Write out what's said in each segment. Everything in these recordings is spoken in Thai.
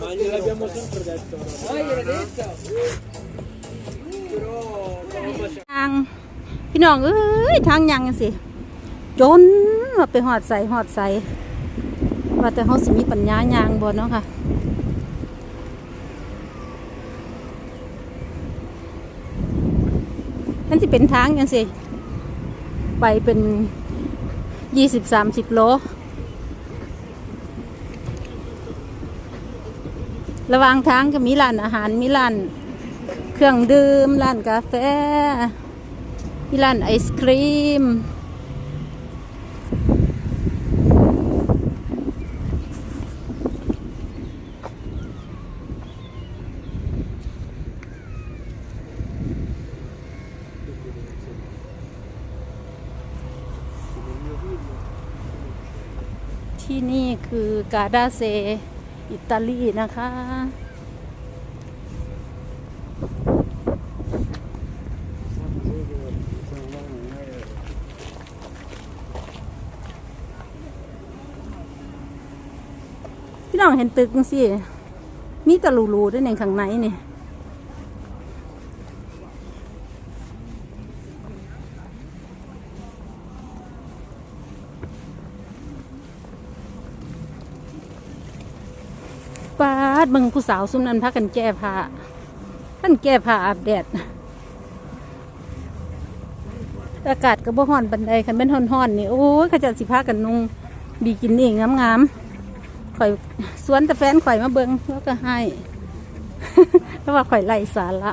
Ma gliel'abbiamo sempre detto. Ah, gliel'hai detto? Però stavo facendo. ทางพี่น้องเอ้ยทางยังสิ จนว่าไปหอดใส่หอดใส่ว่าแต่เขาสิมีปัญญายางบ่เนาะค่ะนั่นสิ เป็นทางยังสิ ไปเป็นยี่สิบสามสิบโล ระหว่างทางก็มีร้านอาหารมีร้านเครื่องดื่มร้านกาแฟมีร้านไอศครีม ที่นี่คือ กาดาเซ อิตาลีนะคะ พี่น้องเห็นตึกจังสิมีตะลูๆด้วยในข้างในนี่ ปา ดเบิงผู้สาวซุ่มนั้นพักกันแก้ผ้าท่านแก้ผ้าอาบแดด อากาศก็บ่ฮ้อนบันไดคันเป็นฮ้อนๆนี่โอ้ยเขาจะสิพากันนุ่งบีกินนี่งามๆข่อยสวนแต่แฟนข่อยมาเบิงแล้วก็ให้เพราะว่าข่อยไล่สาระ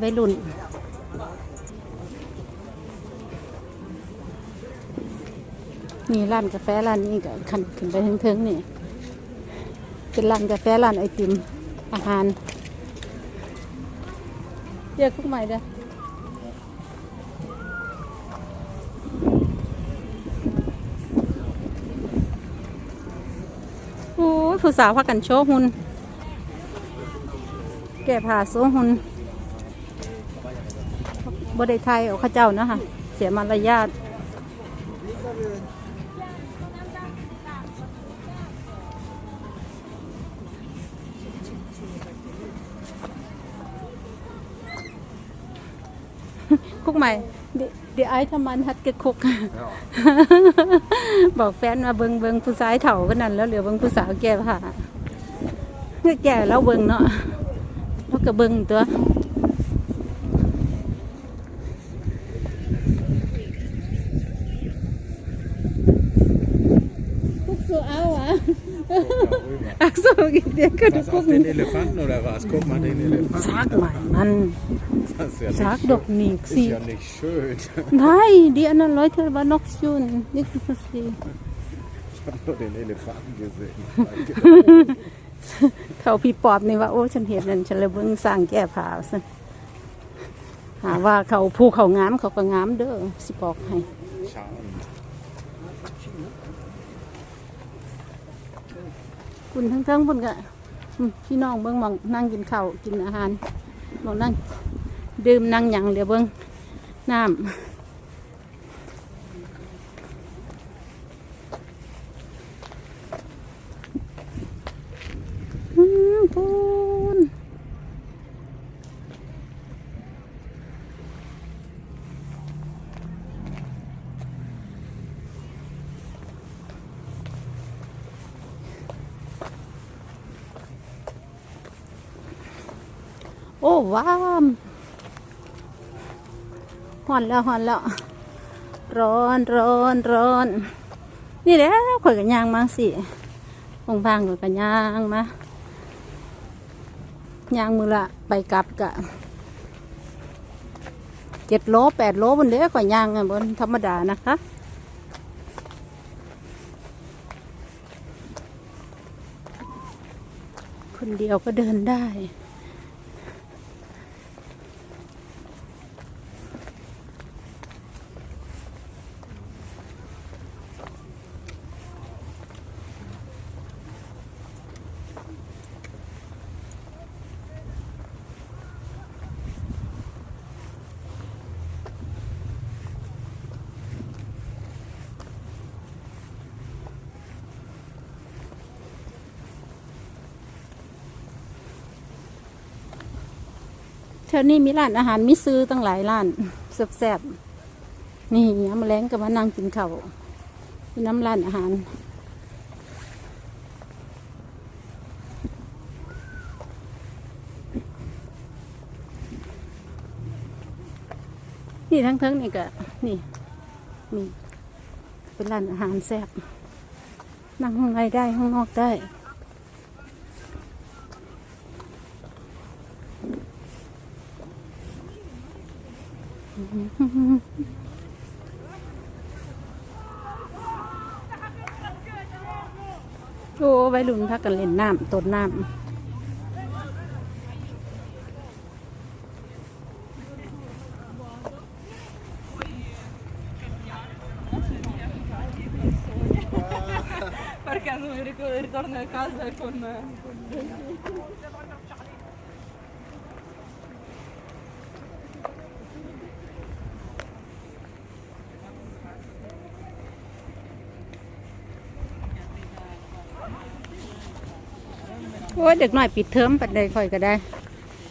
วัยรุ่น นี่ร้านกาแฟร้านนี้ก็ขันขึ้นไปเทิงๆนี่ เป็นร้านกาแฟร้านไอติมอาหารเรียกพวกใหม่เด้อโอ้ผู้สาวพากันโชว์หุ่นแก่ผ่าโซ่หุ่น บไดไทยเอาข้าเจ้านะคะเสียมารยาทคุกใหม่เดี๋ยวเดี๋ยวไอ้ทำมันฮัดเกะคุก บอกแฟนมาเบิงเบิงผู้ชายเถ่ากันนั่นแล้วเหลือเบิงผู้สาวแก่ผ่าแก่แล้วเบิงเนาะแล้วก็เบิงตัวคุกสูเอาอะ อักษรกิเดียก็ดู Was คุก auf den Elefanten oder was? Guck mal den Elefanten. ซักใหม่มัน Das ist ja ซัก nicht, ดอกหนีก ist สิ ja nicht schön. Nein, die anderen Leute waren noch schön. Nicht so viel. Ich habe nur den Elefanten gesehen. เขาพี่ปอบนี่ว่าโอ้ฉันเห็นนั่นฉันเลยเบิ่งสร้างแก้ผ้าซะหาว่าเขาผู้เขางามเขาก็งามเด้อสิบอกให้ คุณทั้งทั้งคนก็พี่น้องเบิ่งมองนั่งกินข้าวกินอาหารมองนั่งดื่มนั่งหยังเดี๋ยวเบิ่งน้ำ โอ้ว้ามหอนแล้วหอนแล้ว ร้อนร้อนร้อนนี่แหล้วข่อยกันยางมาสิองพางข่อยกันยางมายางมือละไปกลับกะเจ็ดโลแปดโลบนเด้อข่อยยางบนธรรมดานะคะคนเดียวก็เดินได้ ถวนี้มีร้านอาหารมีซื้อตั้งหลายร้านแซ่บๆนี่ยามาแล้งก็มานั่งกินข้าวน้ำร้านอาหารนี่ทั้งเทิงนี่ก็นี่นี่เป็นร้านอาหารแซ่บนั่งข้างในได้ข้างนอกได้ โอ้ไวัยรุ่นพักกันเล่นน้ำต้นน้ำ โอ้ยเด็กน้อยปิดเทอมปัดใดค่อยก็ได้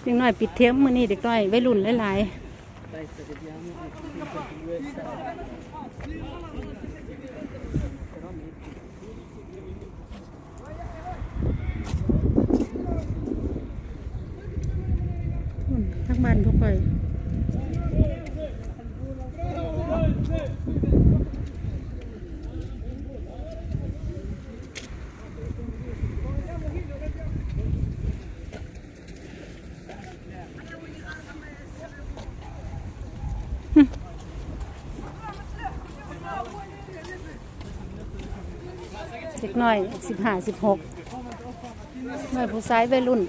เด็กน้อยปิดเทอมมื้อนี้เด็กน้อยวัยรุ่นหลายๆอืมทั้งบ้านทุกคน น่อยสิบห้าสิบหกหน่อยผู้ชายวัยรุ่น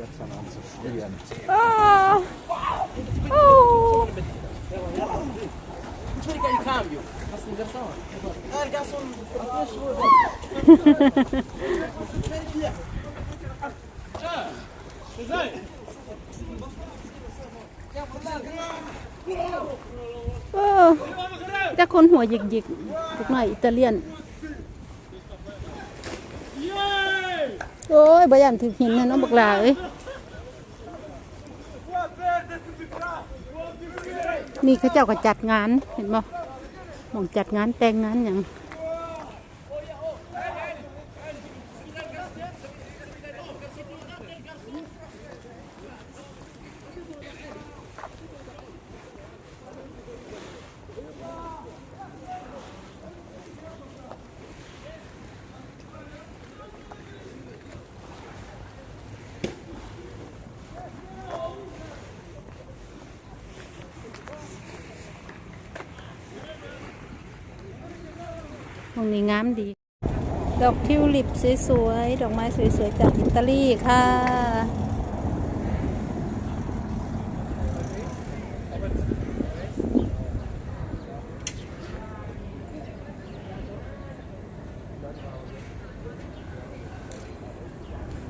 Jetzt an anzufrieren. เออแต่คนหัวหยิกหยิกทุกหน่อยอิตาเลียน โอ้ยบยามถือหินนะน้องบักลาเอ้ยนี่เขาเจ้าก็จัดงานเห็นบ่หมองจัดงานแต่งงานอย่าง ตรงนี้งามดี ดอกทิวลิปสวยๆ ดอกไม้สวยๆ จากอิตาลีค่ะ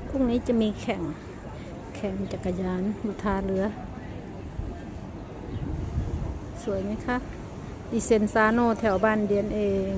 พรุ่งนี้จะมีแข่ง แข่งจักรยานอยู่ท่าเรือ สวยไหมคะดิเซนซาโนแถวบ้านเดียนเอง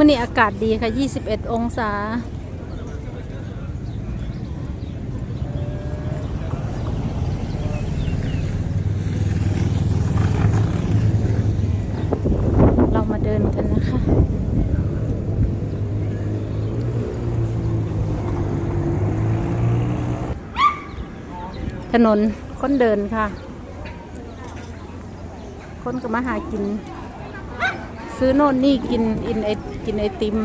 มื่อนี้อากาศดีค่ะ 21 องศา เรามาเดินกันนะคะถนนคนเดินค่ะ คนก็มาหากิน ซื้อโน่นนี่กินอินไอกินไอติม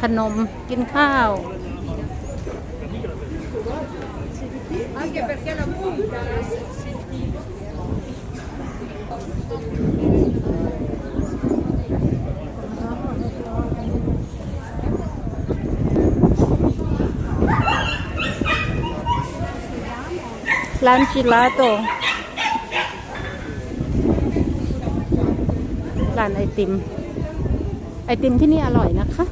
ขนมกินข้าวร้านจิลาโตร้านไอติม ไอติมที่นี่อร่อยนะคะ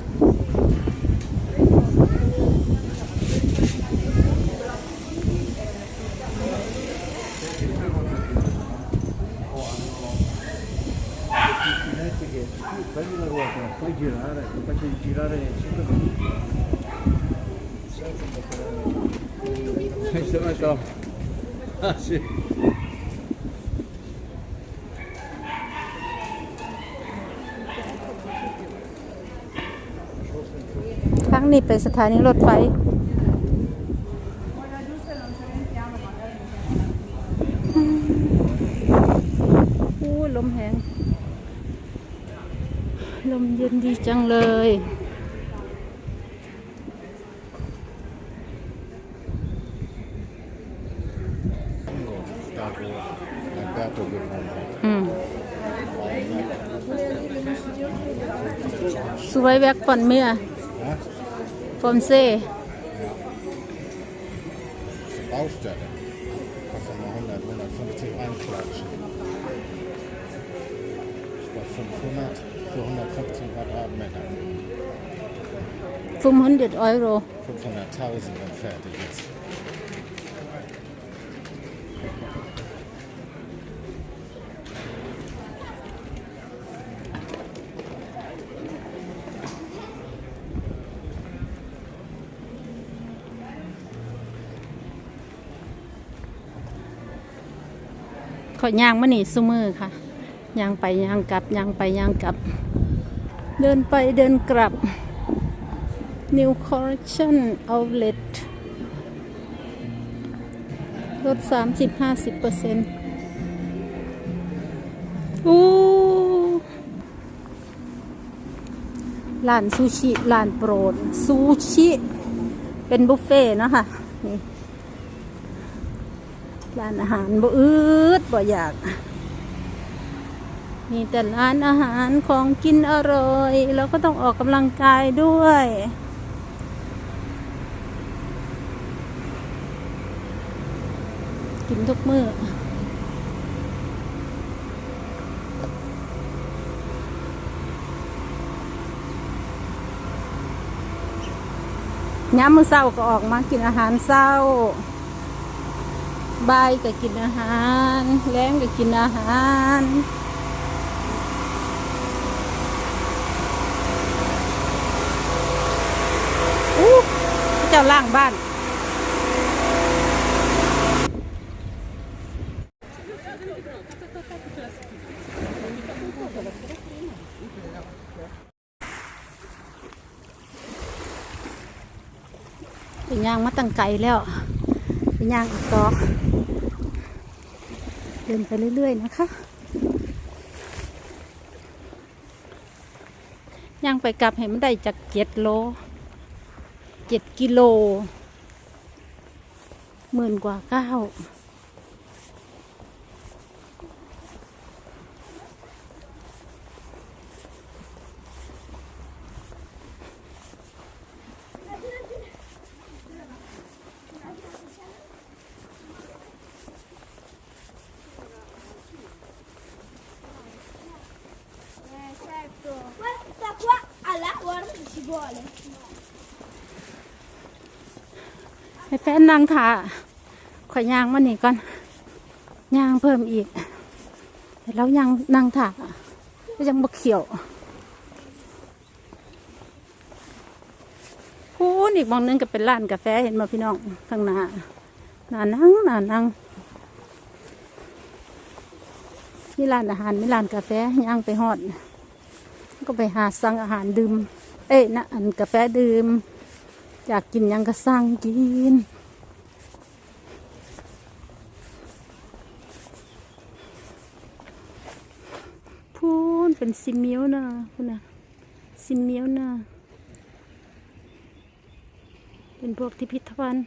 Prendi la ruota, puoi girare, lo นี้เป็นสถานีรถไฟ อู้ลมแหงลมเย็นดีจังเลย Dato, dato che fanno. อืมสวยแวกฟอนเมีย Eh? ฟอนเซ่ Baustelle. Kostet mal 100, 150 reinklatschen. Ich glaube 500 für 115 Quadratmeter. ฟุมหุ่นเด็ดออยโร500.000 wenn fertig ist. ขอยย่างมานี่ซุมือค่ะย่างไปย่างกลับย่างไปย่างกลับ เดินไปเดินกลับ New Collection Outlet ลดสามสิบห้าสิบเปอร์เซ็นต์อู้ร้านซูชิร้านโปรดซูชิ เป็นบุฟเฟ่ต์นะคะนี่ ร้านอาหารบ่อืดบ่อยาก มีแต่ร้านอาหารของกินอร่อย แล้วก็ต้องออกกำลังกายด้วยกินทุกมื้อย้ำมือเช้าก็ออกมากินอาหารเช้า บายก็กินอาหารแล้งก็กินอาหารอู้เจ้าล่างบ้านเป็นย่างมาตั้งไกลแล้วเป็นย่างอีกต่อ ดินไปเรื่อย ๆ นะคะ ย่างไปกลับเห็นมันได้จากเจ็ดโลเจ็ดกิโลหมื่นกว่าเก้า ให้แฟนนั่งถาขอยยางมานี่ก่อนยางเพิ่มอีกแล้วยางนั่งถาก็ยังบกเขียวพูนอีกบางนึงก็เป็นร้านกาแฟเห็นมาพี่น้องข้างหน้าหน้านั่งหน้านั่งมีร้านอาหารมีร้านกาแฟย่างไปฮอด ก็ไปหาสั่งอาหารดื่ม อ้ยนะอันกาแฟดื่ม อยากกินยังก็สั่งกิน พูนเป็นซิมเมียวนะคุณนะซิมเมียวนะเป็นพวกที่พิพิธภัณฑ์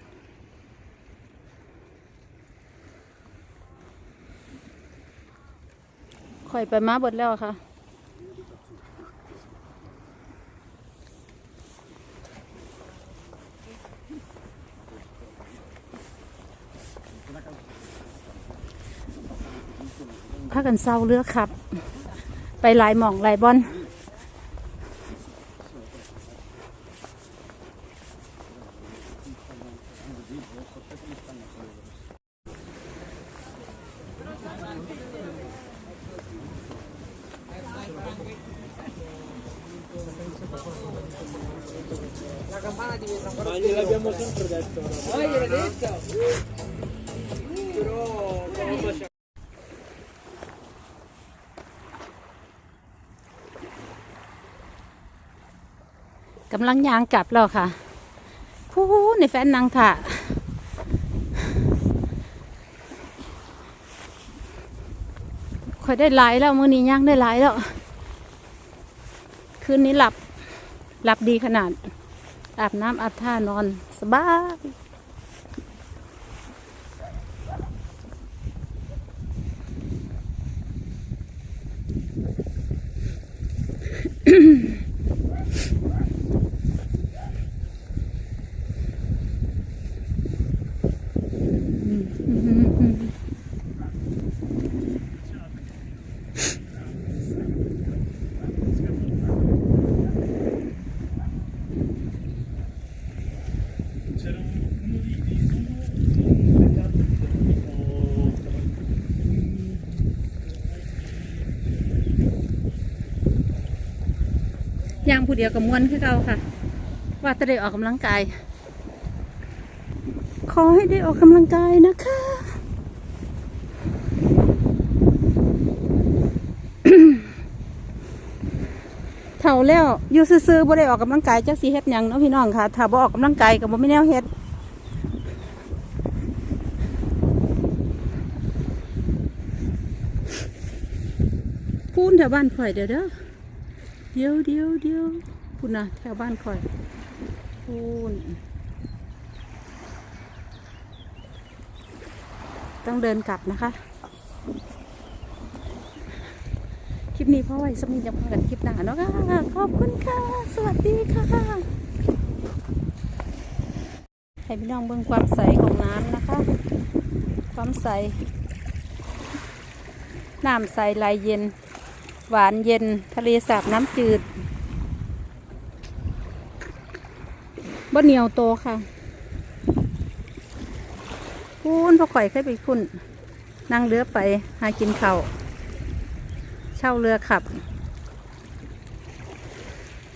ข่อยไปมาเบดแล้วค่ะ พากันเศร้าเลือกครับ ไปหลายหม่องหลายบอนมาเยอะแล้วเดี๋ยวมันต้องประดับตัว กำลังยางกลับแล้วค่ะผู้ในแฟนนางค่ะค่อยได้หลายแล้วมื้อนี้ย่างได้หลายแล้ว คืนนี้หลับ หลับดีขนาด อาบน้ำอาบท่านอนสบาย ย่างผู้เดียวกับมวนคือเก่าค่ะ ว่าจะได้ออกกำลังกาย ขอให้ได้ออกกำลังกายนะคะเท่าแล้วอยู่ซื่อๆบ่ได้ออกกำลังกายจักสิเฮ็ดหยังเนาะพี่น้องค่ะถ้าบ่ออกกำลังกายก็บ่มีแนวเฮ็ดพูนแถวบ้านข่อยเดี๋ยวเด้อ เดี๋ยวเดี๋ยวเดี๋ยวพูนนะแถวบ้านข่อยพูนต้องเดินกลับนะคะ คลิปนี้พ่อไว้สมิธจะพากันคลิปหน้าเนาะค่ะ ขอบคุณค่ะ สวัสดีค่ะ ให้พี่น้องเบิ่งความใสของน้ำนะคะ ความใส น้ำใสลายเย็น หวานเย็นทะเลสาบน้ำจืดบ่เหนียวโตค่ะคุณพ่อข่อยเคยไปคุณนั่งเรือไปหากินเข้าเช่าเรือขับ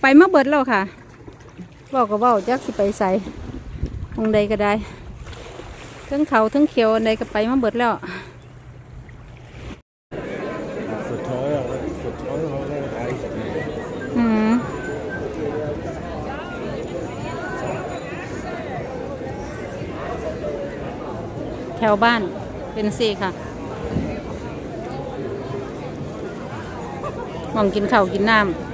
ไปเมื่อเบิดแล้วค่ะบอกก็บอกจักสิไปใส่มองใดก็ได้ทั้งเขาทั้งเขียวอันใดก็ไปเมื่อเบิดแล้ว แถวบ้านเป็นสี่ค่ะมองกินข้าวกินน้ำ